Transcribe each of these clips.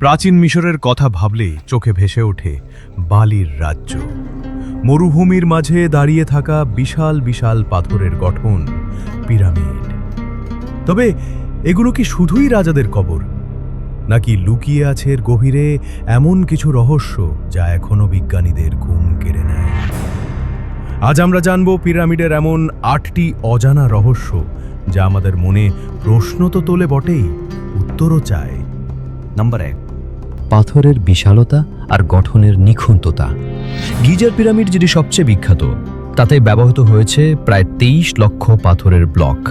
প্রাচীন মিশরের কথা ভাবলেই চোখে ভেসে ওঠে বালির রাজ্য। মরুভূমির মাঝে দাঁড়িয়ে থাকা বিশাল বিশাল পাথরের গঠন পিরামিড। তবে এগুলো কি শুধুই রাজাদের কবর? নাকি লুকিয়ে আছে গভীরে এমন কিছু রহস্য যা এখনও বিজ্ঞানীদের ঘুম কেড়ে নেয়? আজ আমরা জানব পিরামিডের এমন আটটি অজানা রহস্য যা আমাদের মনে প্রশ্ন তো তোলে বটেই, উত্তরও চায়। নাম্বার এক। পাথরের বিশালতা আর গঠনের নিখুঁততা। গিজার পিরামিড যেটি সবচেয়ে বিখ্যাত, তাতে ব্যবহৃত হয়েছে প্রায় তেইশ লক্ষ পাথরের ব্লক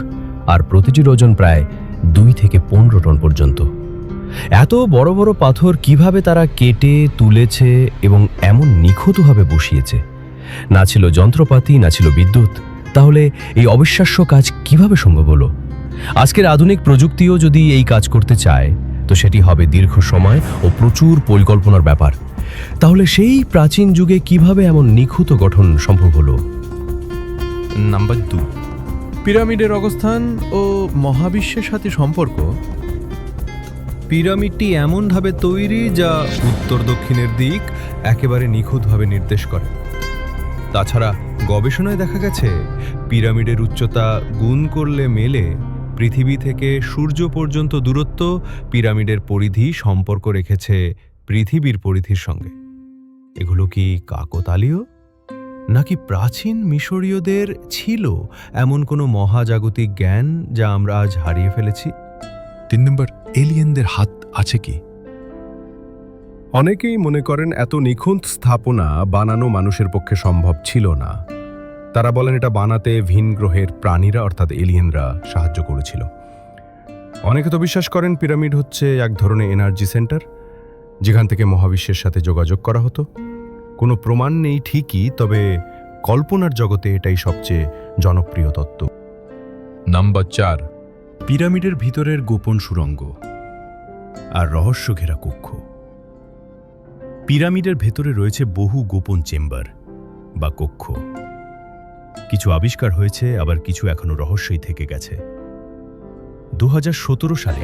আর প্রতিটির ওজন প্রায় দুই থেকে পনেরো টন পর্যন্ত। এত বড় বড় পাথর কীভাবে তারা কেটে, তুলেছে এবং এমন নিখুঁতভাবে বসিয়েছে? না ছিল যন্ত্রপাতি, না ছিল বিদ্যুৎ, তাহলে এই অবিশ্বাস্য কাজ কীভাবে সম্ভব হলো? আজকের আধুনিক প্রযুক্তিও যদি এই কাজ করতে চায় তো সেটি হবে দীর্ঘ সময় ও প্রচুর পরিকল্পনার ব্যাপার। তাহলে সেই প্রাচীন যুগে কীভাবে এমন নিখুঁত গঠন সম্ভব হলো? নাম্বার দু পিরামিডের অবস্থান ও মহাবিশ্বের সাথে সম্পর্ক? পিরামিডটি এমনভাবে তৈরি যা উত্তর দক্ষিণের দিক একেবারে নিখুঁতভাবে নির্দেশ করে। তাছাড়া গবেষণায় দেখা গেছে, পিরামিডের উচ্চতা গুণ করলে মেলে পৃথিবী থেকে সূর্য পর্যন্ত দূরত্ব পিরামিডের পরিধি সম্পর্ক রেখেছে পৃথিবীর পরিধির সঙ্গে। এগুলো কি কাকতালীয়? নাকি প্রাচীন মিশরীয়দের ছিল এমন কোনো মহাজাগতিক জ্ঞান যা আমরা আজ হারিয়ে ফেলেছি? তিন নম্বর, এলিয়েনদের হাত আছে কি? অনেকেই মনে করেন এত নিখুঁত স্থাপনা বানানো মানুষের পক্ষে সম্ভব ছিল না। তারা বলেন এটা বানাতে ভিন গ্রহের প্রাণীরা, অর্থাৎ এলিয়েনরা সাহায্য করেছিল। অনেকে তো বিশ্বাস করেন পিরামিড হচ্ছে এক ধরনের এনার্জি সেন্টার, যেখান থেকে মহাবিশ্বের সাথে যোগাযোগ করা হতো। কোনো প্রমাণ নেই ঠিকই, তবে কল্পনার জগতে এটাই সবচেয়ে জনপ্রিয় তত্ত্ব। নাম্বার চার, পিরামিডের ভিতরের গোপন সুড়ঙ্গ আর রহস্য ঘেরা কক্ষ। পিরামিডের ভেতরে রয়েছে বহু গোপন চেম্বার বা কক্ষ। কিছু আবিষ্কার হয়েছে, আবার কিছু এখনও রহস্যই থেকে গেছে। দু হাজার সতেরো সালে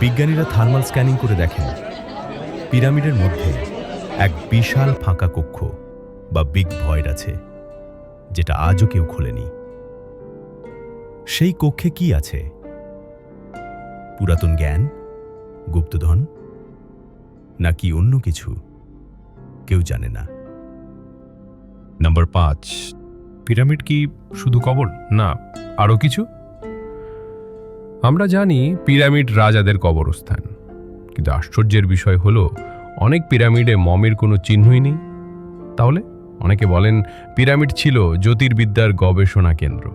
বিজ্ঞানীরা থার্মাল স্ক্যানিং করে দেখেন, পিরামিডের মধ্যে এক বিশাল ফাঁকা কক্ষ বা বিগ ভয়েড আছে, যেটা আজও কেউ খোলেনি। সেই কক্ষে কি আছে? পুরাতন জ্ঞান? গুপ্তধন? নাকি অন্য কিছু? কেউ জানে না। নাম্বার পাঁচ পিরামিড কি শুধু কবর? না, আরও কিছু? আমরা জানি পিরামিড রাজাদের কবরস্থান, কিন্তু আশ্চর্যের বিষয় হলো, অনেক পিরামিডে মমের কোনো চিহ্নই নেই। তাহলে অনেকে বলেন পিরামিড ছিল জ্যোতির্বিদ্যার গবেষণা কেন্দ্র।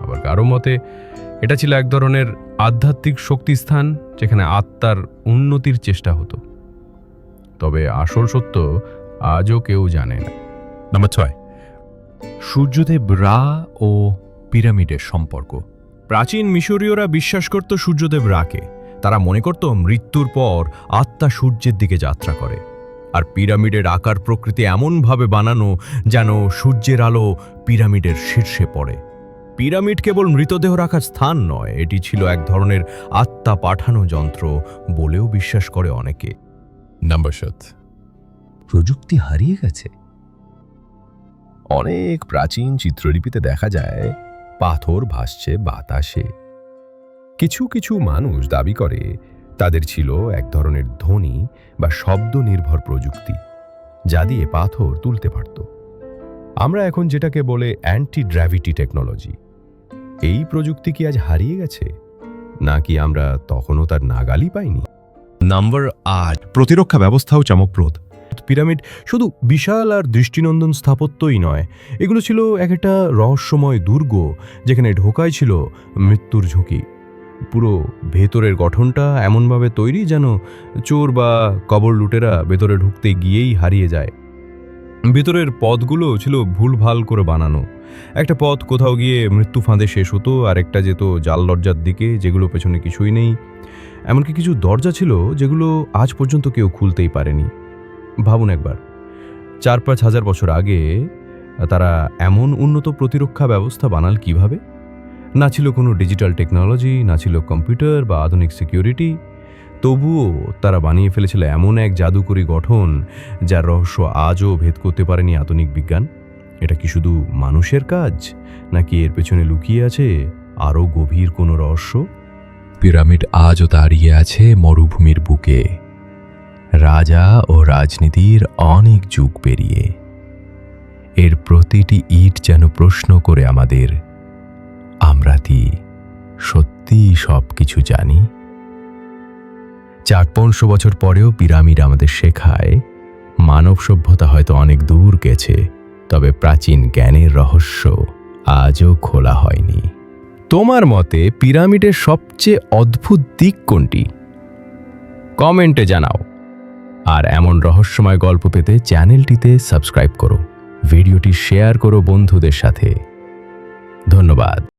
আবার কারও মতে, এটা ছিল এক ধরনের আধ্যাত্মিক শক্তিস্থান যেখানে আত্মার উন্নতির চেষ্টা হতো। তবে আসল সত্য আজও কেউ জানে না। নাম্বার ছয়। সূর্যদেব রা ও পিরামিডের সম্পর্ক। প্রাচীন মিশরীয়রা বিশ্বাস করত সূর্যদেব রাকে। তারা মনে করত মৃত্যুর পর আত্মা সূর্যের দিকে যাত্রা করে। আর পিরামিডের আকার প্রকৃতি এমনভাবে বানানো যেন সূর্যের আলো পিরামিডের শীর্ষে পড়ে। পিরামিড কেবল মৃতদেহ রাখার স্থান নয়, এটি ছিল এক ধরনের আত্মা পাঠানো যন্ত্র বলেও বিশ্বাস করে অনেকে। নাম্বার সাত। প্রযুক্তি হারিয়ে গেছে। অনেক প্রাচীন চিত্রলিপিতে দেখা যায়, পাথর ভাসছে বাতাসে। কিছু কিছু মানুষ দাবি করে, তাদের ছিল এক ধরনের ধ্বনি বা শব্দ নির্ভর প্রযুক্তি, যা দিয়ে পাথর তুলতে পারত। আমরা এখন যেটাকে বলে অ্যান্টি গ্র্যাভিটি টেকনোলজি এই প্রযুক্তি কি আজ হারিয়ে গেছে? নাকি আমরা তখনও তার নাগালই পাইনি? নাম্বার আট, প্রতিরক্ষা ব্যবস্থাও চমকপ্রদ। পিরামিড শুধু বিশাল আর দৃষ্টিনন্দন স্থাপত্যই নয়। এগুলো ছিল এক একটা রহস্যময় দুর্গ, যেখানে ঢোকায় ছিল মৃত্যুর ঝুঁকি। পুরো ভেতরের গঠনটা এমনভাবে তৈরি যেন চোর বা কবর লুটেরা ভেতরে ঢুকতে গিয়েই হারিয়ে যায়। ভেতরের পথগুলো ছিল ভুলভাল করে বানানো। একটা পথ কোথাও গিয়ে মৃত্যু ফাঁদে শেষ হতো আর একটা যেত জাল দরজার দিকে, যেগুলো পেছনে কিছুই নেই। এমনকি কিছু দরজা ছিল যেগুলো আজ পর্যন্ত কেউ খুলতেই পারেনি। ভাবুন একবার। চার পাঁচ হাজার বছর আগে, তারা এমন উন্নত প্রতিরক্ষা ব্যবস্থা বানাল কীভাবে? না ছিল কোনো ডিজিটাল টেকনোলজি, না ছিল কম্পিউটার বা আধুনিক সিকিউরিটি। তবুও তারা বানিয়ে ফেলেছিল এমন এক জাদুকরী গঠন, যার রহস্য আজও ভেদ করতে পারেনি আধুনিক বিজ্ঞান। এটা কি শুধু মানুষের কাজ, নাকি এর পেছনে লুকিয়ে আছে আরও গভীর কোনো রহস্য? পিরামিড আজও দাঁড়িয়ে আছে মরুভূমির বুকে। রাজা ও রাজনীতির অনেক যুগ পেরিয়ে। এর প্রতিটি ইট যেন প্রশ্ন করে আমাদের, আমরা কি সত্যি সব কিছু জানি? চার পাঁচশো বছর পরেও পিরামিড আমাদের শেখায়, মানব সভ্যতা হয়তো অনেক দূর গেছে, তবে প্রাচীন জ্ঞানের রহস্য আজও খোলা হয়নি। তোমার মতে পিরামিডের সবচেয়ে অদ্ভুত দিক কোনটি? কমেন্টে জানাও। আর এমন রহস্যময় গল্প পেতে চ্যানেলটিতে সাবস্ক্রাইব করো ভিডিওটি শেয়ার করো বন্ধুদের সাথে। ধন্যবাদ।